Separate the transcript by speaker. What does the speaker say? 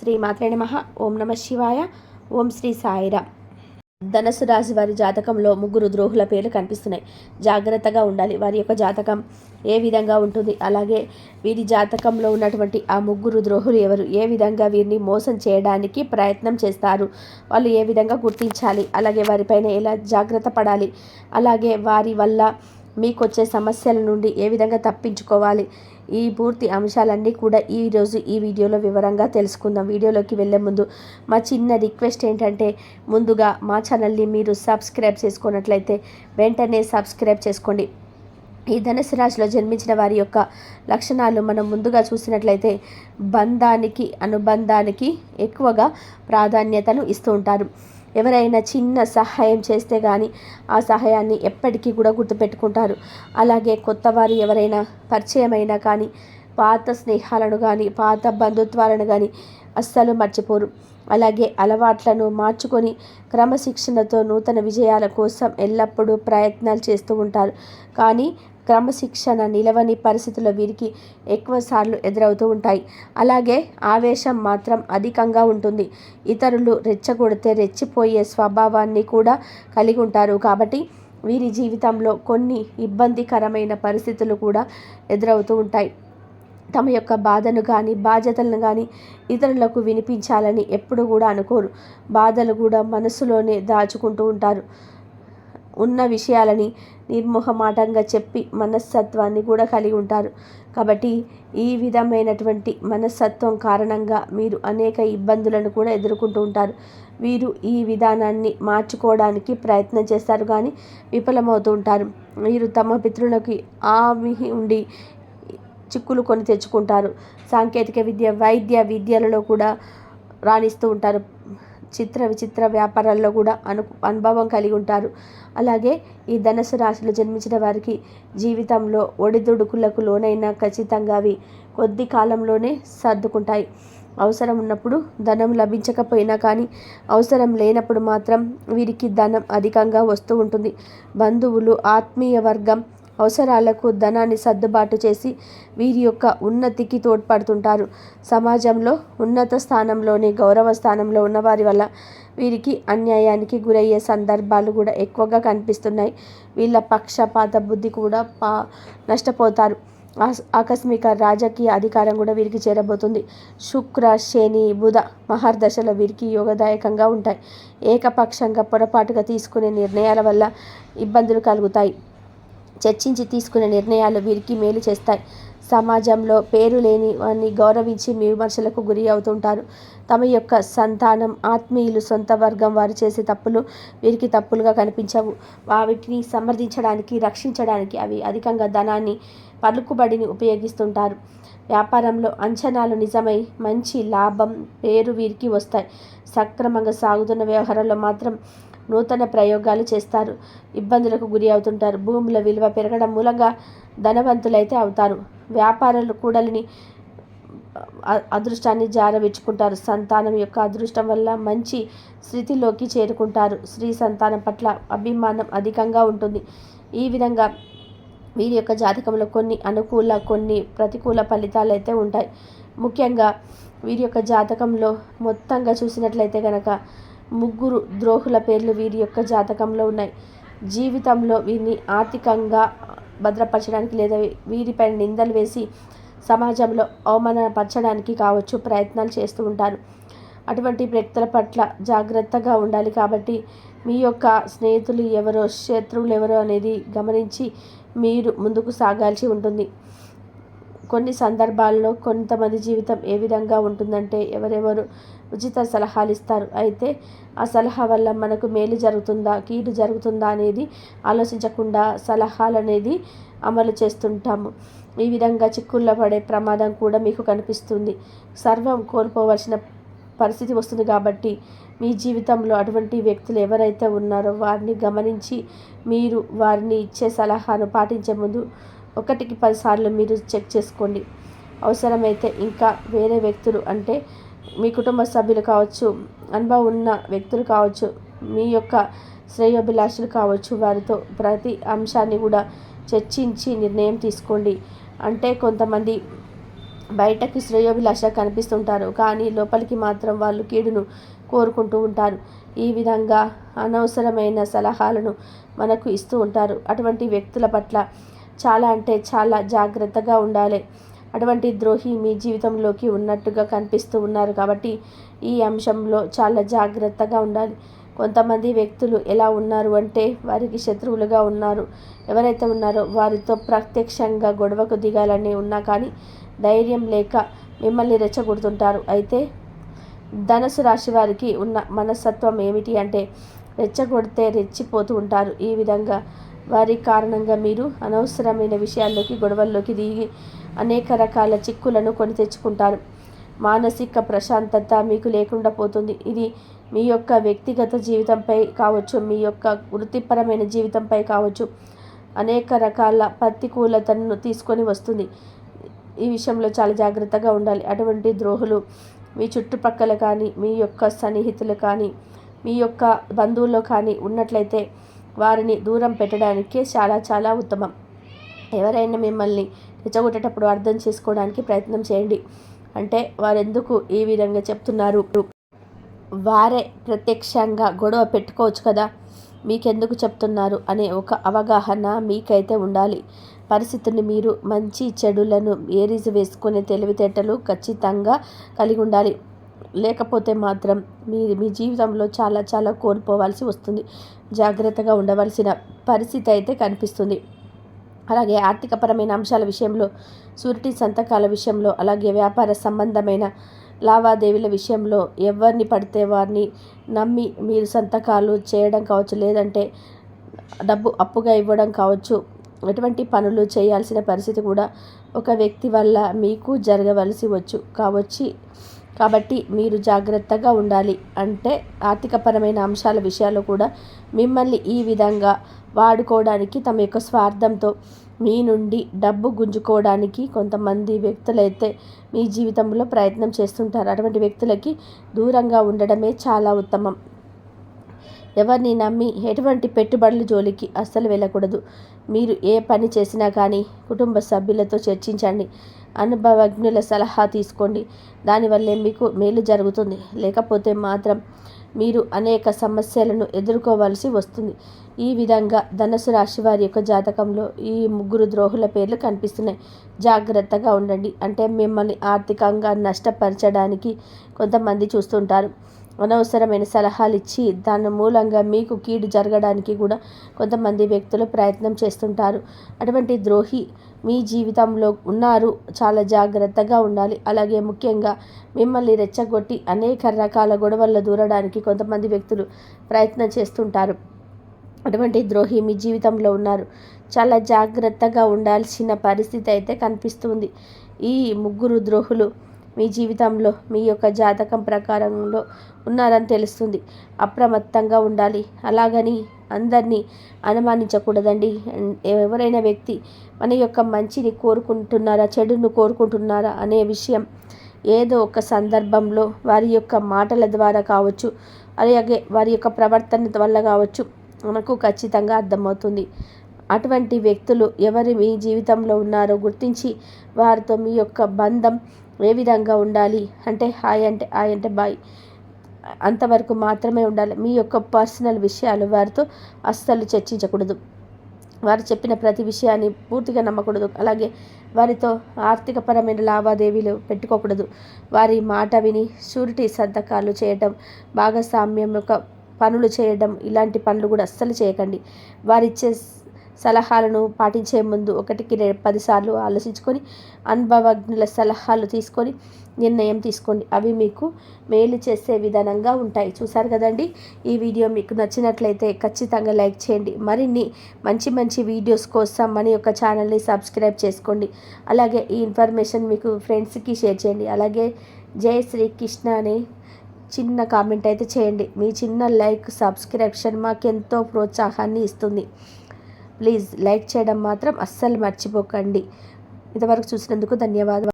Speaker 1: శ్రీమాత్రే నమ. ఓం నమ శివాయ. ఓం శ్రీ సాయిరా. ధనసు రాశి వారి జాతకంలో ముగ్గురు ద్రోహుల పేర్లు కనిపిస్తున్నాయి. జాగ్రత్తగా ఉండాలి. వారి యొక్క జాతకం ఏ విధంగా ఉంటుంది? అలాగే వీరి జాతకంలో ఉన్నటువంటి ఆ ముగ్గురు ద్రోహులు ఎవరు? ఏ విధంగా వీరిని మోసం చేయడానికి ప్రయత్నం చేస్తారు? వాళ్ళు ఏ విధంగా గుర్తించాలి? అలాగే వారిపైన ఎలా జాగ్రత్త పడాలి? అలాగే వారి వల్ల మీకు వచ్చే సమస్యల నుండి ఏ విధంగా తప్పించుకోవాలి? ఈ పూర్తి అంశాలన్నీ కూడా ఈరోజు ఈ వీడియోలో వివరంగా తెలుసుకుందాం. వీడియోలోకి వెళ్ళే ముందు మా చిన్న రిక్వెస్ట్ ఏంటంటే ముందుగా మా ఛానల్ని మీరు సబ్స్క్రైబ్ చేసుకున్నట్లయితే వెంటనే సబ్స్క్రైబ్ చేసుకోండి. ఈ ధనుసు రాశిలో జన్మించిన వారి యొక్క లక్షణాలు మనం ముందుగా చూసినట్లయితే బంధానికి అనుబంధానికి ఎక్కువగా ప్రాధాన్యతను ఇస్తూ ఉంటారు. ఎవరైనా చిన్న సహాయం చేస్తే కానీ ఆ సహాయాన్ని ఎప్పటికీ కూడా గుర్తుపెట్టుకుంటారు. అలాగే కొత్త వారు ఎవరైనా పరిచయమైనా కానీ పాత స్నేహాలను కానీ పాత బంధుత్వాలను కానీ అస్సలు మర్చిపోరు. అలాగే అలవాట్లను మార్చుకొని క్రమశిక్షణతో నూతన విజయాల కోసం ఎల్లప్పుడూ ప్రయత్నాలు చేస్తూ ఉంటారు. కానీ క్రమశిక్షణ నిలవని పరిస్థితులు వీరికి ఎక్కువసార్లు ఎదురవుతూ ఉంటాయి. అలాగే ఆవేశం మాత్రం అధికంగా ఉంటుంది. ఇతరులు రెచ్చగొడితే రెచ్చిపోయే స్వభావాన్ని కూడా కలిగి ఉంటారు. కాబట్టి వీరి జీవితంలో కొన్ని ఇబ్బందికరమైన పరిస్థితులు కూడా ఎదురవుతూ ఉంటాయి. తమ యొక్క బాధను కానీ బాధ్యతలను కానీ ఇతరులకు వినిపించాలని ఎప్పుడు కూడా అనుకోరు. బాధలు కూడా మనసులోనే దాచుకుంటూ ఉంటారు. ఉన్న విషయాలని నిర్మోహమాటంగా చెప్పి మనస్తత్వాన్ని కూడా కలిగి ఉంటారు. కాబట్టి ఈ విధమైనటువంటి మనస్తత్వం కారణంగా మీరు అనేక ఇబ్బందులను కూడా ఎదుర్కొంటూ ఉంటారు. వీరు ఈ విధానాన్ని మార్చుకోవడానికి ప్రయత్నం చేస్తారు కానీ విఫలమవుతూ ఉంటారు. వీరు తమ పితృలకి ఆమి ఉండి చిక్కులు కొని తెచ్చుకుంటారు. సాంకేతిక విద్య వైద్య విద్యలలో కూడా రాణిస్తూ ఉంటారు. చిత్ర విచిత్ర వ్యాపారాల్లో కూడా అను అనుభవం కలిగి ఉంటారు. అలాగే ఈ ధనసు రాశిలో జన్మించిన వారికి జీవితంలో ఒడిదుడుకులకు లోనైనా ఖచ్చితంగా అవి కొద్ది కాలంలోనే సర్దుకుంటాయి. అవసరం ఉన్నప్పుడు ధనం లభించకపోయినా కానీ అవసరం లేనప్పుడు మాత్రం వీరికి ధనం అధికంగా వస్తూ ఉంటుంది. బంధువులు ఆత్మీయ వర్గం అవసరాలకు ధనాన్ని సర్దుబాటు చేసి వీరి యొక్క ఉన్నతికి తోడ్పడుతుంటారు. సమాజంలో ఉన్నత స్థానంలోని గౌరవ స్థానంలో ఉన్నవారి వల్ల వీరికి అన్యాయానికి గురయ్యే సందర్భాలు కూడా ఎక్కువగా కనిపిస్తున్నాయి. వీళ్ళ పక్షపాత బుద్ధి కూడా పా నష్టపోతారు. ఆకస్మిక రాజకీయ అధికారం కూడా వీరికి చేరబోతుంది. శుక్ర శని బుధ మహర్దశలో వీరికి యోగదాయకంగా ఉంటాయి. ఏకపక్షంగా పొరపాటుగా తీసుకునే నిర్ణయాల వల్ల ఇబ్బందులు కలుగుతాయి. చర్చించి తీసుకునే నిర్ణయాలు వీరికి మేలు చేస్తాయి. సమాజంలో పేరు లేని వారిని గౌరవించి విమర్శలకు గురి అవుతుంటారు. తమ యొక్క సంతానం ఆత్మీయులు సొంత వర్గం వారు చేసే తప్పులు వీరికి తప్పులుగా కనిపించవు. వాటిని సమర్థించడానికి రక్షించడానికి అవి అధికంగా ధనాన్ని పలుకుబడిని ఉపయోగిస్తుంటారు. వ్యాపారంలో అంచనాలు నిజమై మంచి లాభం పేరు వీరికి వస్తాయి. సక్రమంగా సాగుతున్న వ్యవహారంలో మాత్రం నూతన ప్రయోగాలు చేస్తారు. ఇబ్బందులకు గురి అవుతుంటారు. భూముల విలువ పెరగడం మూలంగా ధనవంతులైతే అవుతారు. వ్యాపారాలు కూడలిని అదృష్టాన్ని జారవిచ్చుకుంటారు. సంతానం యొక్క అదృష్టం వల్ల మంచి స్థితిలోకి చేరుకుంటారు. స్త్రీ సంతానం పట్ల అభిమానం అధికంగా ఉంటుంది. ఈ విధంగా వీరి యొక్క జాతకంలో కొన్ని అనుకూల కొన్ని ప్రతికూల ఫలితాలు అయితే ఉంటాయి. ముఖ్యంగా వీరి యొక్క జాతకంలో మొత్తంగా చూసినట్లయితే కనుక ముగ్గురు ద్రోహుల పేర్లు వీరి యొక్క జాతకంలో ఉన్నాయి. జీవితంలో వీరిని ఆర్థికంగా భద్రపరచడానికి లేదా వీరిపై నిందలు వేసి సమాజంలో అవమానపరచడానికి కావచ్చు ప్రయత్నాలు చేస్తూ ఉంటారు. అటువంటి వ్యక్తుల పట్ల జాగ్రత్తగా ఉండాలి కాబట్టి మీ యొక్క స్నేహితులు ఎవరో శత్రువులు ఎవరో అనేది గమనించి మీరు ముందుకు సాగాల్సి ఉంటుంది. కొన్ని సందర్భాల్లో కొంతమంది జీవితం ఏ విధంగా ఉంటుందంటే ఎవరెవరు ఉచిత సలహాలు ఇస్తారు? అయితే ఆ సలహా వల్ల మనకు మేలు జరుగుతుందా? కీడు జరుగుతుందా అనేది ఆలోచించకుండా సలహాలు అనేది అమలు చేస్తుంటాము. ఈ విధంగా చిక్కుల్లో పడే ప్రమాదం కూడా మీకు కనిపిస్తుంది. సర్వం కోల్పోవలసిన పరిస్థితి వస్తుంది కాబట్టి మీ జీవితంలో అటువంటి వ్యక్తులు ఎవరైతే ఉన్నారో వారిని గమనించి మీరు వారిని ఇచ్చే సలహాను పాటించే ముందు ఒకటికి పదిసార్లు మీరు చెక్ చేసుకోండి. అవసరమైతే ఇంకా వేరే వ్యక్తులు అంటే మీ కుటుంబ సభ్యులు కావచ్చు అనుభవం ఉన్న వ్యక్తులు కావచ్చు మీ యొక్క శ్రేయోభిలాషులు కావచ్చు వారితో ప్రతి అంశాన్ని కూడా చర్చించి నిర్ణయం తీసుకోండి. అంటే కొంతమంది బయటకి శ్రేయోభిలాష కనిపిస్తుంటారు కానీ లోపలికి మాత్రం వాళ్ళు కీడును కోరుకుంటూ ఉంటారు. ఈ విధంగా అనవసరమైన సలహాలను మనకు ఇస్తూ ఉంటారు. అటువంటి వ్యక్తుల పట్ల చాలా అంటే చాలా జాగ్రత్తగా ఉండాలి. అటువంటి ద్రోహి మీ జీవితంలోకి ఉన్నట్టుగా కనిపిస్తూ ఉన్నారు కాబట్టి ఈ అంశంలో చాలా జాగ్రత్తగా ఉండాలి. కొంతమంది వ్యక్తులు ఎలా ఉన్నారు అంటే వారికి శత్రువులుగా ఉన్నారు. ఎవరైతే ఉన్నారో వారితో ప్రత్యక్షంగా గొడవకు దిగాలని ఉన్నా కానీ ధైర్యం లేక మిమ్మల్ని రెచ్చగొడుతుంటారు. అయితే ధనుసు రాశి వారికి ఉన్న మనస్తత్వం ఏమిటి అంటే రెచ్చగొడితే రెచ్చిపోతూ ఉంటారు. ఈ విధంగా వారి కారణంగా మీరు అనవసరమైన విషయాల్లోకి గొడవల్లోకి దిగి అనేక రకాల చిక్కులను కొని తెచ్చుకుంటారు. మానసిక ప్రశాంతత మీకు లేకుండా పోతుంది. ఇది మీ యొక్క వ్యక్తిగత జీవితంపై కావచ్చు మీ యొక్క వృత్తిపరమైన జీవితంపై కావచ్చు. అనేక రకాల ప్రతికూలతను తీసుకొని వస్తుంది. ఈ విషయంలో చాలా జాగ్రత్తగా ఉండాలి. అటువంటి ద్రోహులు మీ చుట్టుపక్కల కానీ మీ యొక్క సన్నిహితులు కానీ మీ యొక్క బంధువుల్లో కానీ ఉన్నట్లయితే వారిని దూరం పెట్టడానికి చాలా చాలా ఉత్తమం. ఎవరైనా మిమ్మల్ని రెచ్చగొట్టేటప్పుడు అర్థం చేసుకోవడానికి ప్రయత్నం చేయండి. అంటే వారెందుకు ఈ విధంగా చెప్తున్నారు? వారే ప్రత్యక్షంగా గొడవ పెట్టుకోవచ్చు కదా? మీకెందుకు చెప్తున్నారు? అనే ఒక అవగాహన మీకైతే ఉండాలి. పరిస్థితిని మీరు మంచి చెడులను ఏరిజి వేసుకునే తెలివితేటలు ఖచ్చితంగా కలిగి ఉండాలి లేకపోతే మాత్రం మీరు మీ జీవితంలో చాలా చాలా కోల్పోవాల్సి వస్తుంది. జాగ్రత్తగా ఉండవలసిన పరిస్థితి అయితే కనిపిస్తుంది. అలాగే ఆర్థికపరమైన అంశాల విషయంలో సూరిటీ సంతకాల విషయంలో అలాగే వ్యాపార సంబంధమైన లావాదేవీల విషయంలో ఎవరిని పడితే వారిని నమ్మి మీరు సంతకాలు చేయడం కావచ్చు లేదంటే డబ్బు అప్పుగా ఇవ్వడం కావచ్చు ఎటువంటి పనులు చేయాల్సిన పరిస్థితి కూడా ఒక వ్యక్తి వల్ల మీకు జరగవలసి వచ్చు. కావచ్చి కాబట్టి మీరు జాగ్రత్తగా ఉండాలి. అంటే ఆర్థికపరమైన అంశాల విషయాల్లో కూడా మిమ్మల్ని ఈ విధంగా వాడుకోవడానికి తమ యొక్క స్వార్థంతో మీ నుండి డబ్బు గుంజుకోవడానికి కొంతమంది వ్యక్తులైతే మీ జీవితంలో ప్రయత్నం చేస్తుంటారు. అటువంటి వ్యక్తులకి దూరంగా ఉండడమే చాలా ఉత్తమం. ఎవరిని నమ్మి ఎటువంటి పెట్టుబడుల జోలికి అస్సలు వెళ్ళకూడదు. మీరు ఏ పని చేసినా కానీ కుటుంబ సభ్యులతో చర్చించండి. అనుభవజ్ఞుల సలహా తీసుకోండి. దానివల్లే మీకు మేలు జరుగుతుంది. లేకపోతే మాత్రం మీరు అనేక సమస్యలను ఎదుర్కోవాల్సి వస్తుంది. ఈ విధంగా ధనుసు రాశి వారి యొక్క జాతకంలో ఈ ముగ్గురు ద్రోహుల పేర్లు కనిపిస్తున్నాయి. జాగ్రత్తగా ఉండండి. అంటే మిమ్మల్ని ఆర్థికంగా నష్టపరచడానికి కొంతమంది చూస్తుంటారు. అనవసరమైన సలహాలు ఇచ్చి దాని మూలంగా మీకు కీడు జరగడానికి కూడా కొంతమంది వ్యక్తులు ప్రయత్నం చేస్తుంటారు. అటువంటి ద్రోహి మీ జీవితంలో ఉన్నారు. చాలా జాగ్రత్తగా ఉండాలి. అలాగే ముఖ్యంగా మిమ్మల్ని రెచ్చగొట్టి అనేక రకాల గొడవల్లో దూరడానికి కొంతమంది వ్యక్తులు ప్రయత్నం చేస్తుంటారు. అటువంటి ద్రోహి మీ జీవితంలో ఉన్నారు. చాలా జాగ్రత్తగా ఉండాల్సిన పరిస్థితి అయితే కనిపిస్తుంది. ఈ ముగ్గురు ద్రోహులు మీ జీవితంలో మీ యొక్క జాతకం ప్రకారంలో ఉన్నారని తెలుస్తుంది. అప్రమత్తంగా ఉండాలి. అలాగని అందరినీ అనుమానించకూడదండి. ఎవరైనా వ్యక్తి మన యొక్క మంచిని కోరుకుంటున్నారా చెడును కోరుకుంటున్నారా అనే విషయం ఏదో ఒక సందర్భంలో వారి యొక్క మాటల ద్వారా కావచ్చు అలాగే వారి యొక్క ప్రవర్తన వల్ల కావచ్చు మనకు ఖచ్చితంగా అర్థమవుతుంది. అటువంటి వ్యక్తులు ఎవరు మీ జీవితంలో ఉన్నారో గుర్తించి వారితో మీ యొక్క బంధం ఏ విధంగా ఉండాలి? అంటే హాయ్ అంటే హాయ్ అంటే బాయ్. అంతవరకు మాత్రమే ఉండాలి. మీ యొక్క పర్సనల్ విషయాలు వారితో అస్సలు చర్చించకూడదు. వారు చెప్పిన ప్రతి విషయాన్ని పూర్తిగా నమ్మకూడదు. అలాగే వారితో ఆర్థికపరమైన లావాదేవీలు పెట్టుకోకూడదు. వారి మాట విని షూరిటీ సంతకాలు చేయటం భాగస్వామ్యం యొక్క పనులు చేయడం ఇలాంటి పనులు కూడా అస్సలు చేయకండి. వారిచ్చే సలహాలను పాటించే ముందు ఒకటికి పదిసార్లు ఆలోచించుకొని అనుభవజ్ఞుల సలహాలు తీసుకొని నిర్ణయం తీసుకోండి. అవి మీకు మేలు చేసే విధానంగా ఉంటాయి. చూసారు కదండి? ఈ వీడియో మీకు నచ్చినట్లయితే ఖచ్చితంగా లైక్ చేయండి. మరిన్ని మంచి మంచి వీడియోస్ కోసం మన యొక్క ఛానల్ని సబ్స్క్రైబ్ చేసుకోండి. అలాగే ఈ ఇన్ఫర్మేషన్ మీకు ఫ్రెండ్స్కి షేర్ చేయండి. అలాగే జై శ్రీకృష్ణ అని చిన్న కామెంట్ అయితే చేయండి. మీ చిన్న లైక్ సబ్స్క్రిప్షన్ మాకెంతో ప్రోత్సాహాన్ని ఇస్తుంది. ప్లీజ్ లైక్ చేయడం మాత్రం అస్సలు మర్చిపోకండి. ఇంతవరకు చూసినందుకు ధన్యవాదాలు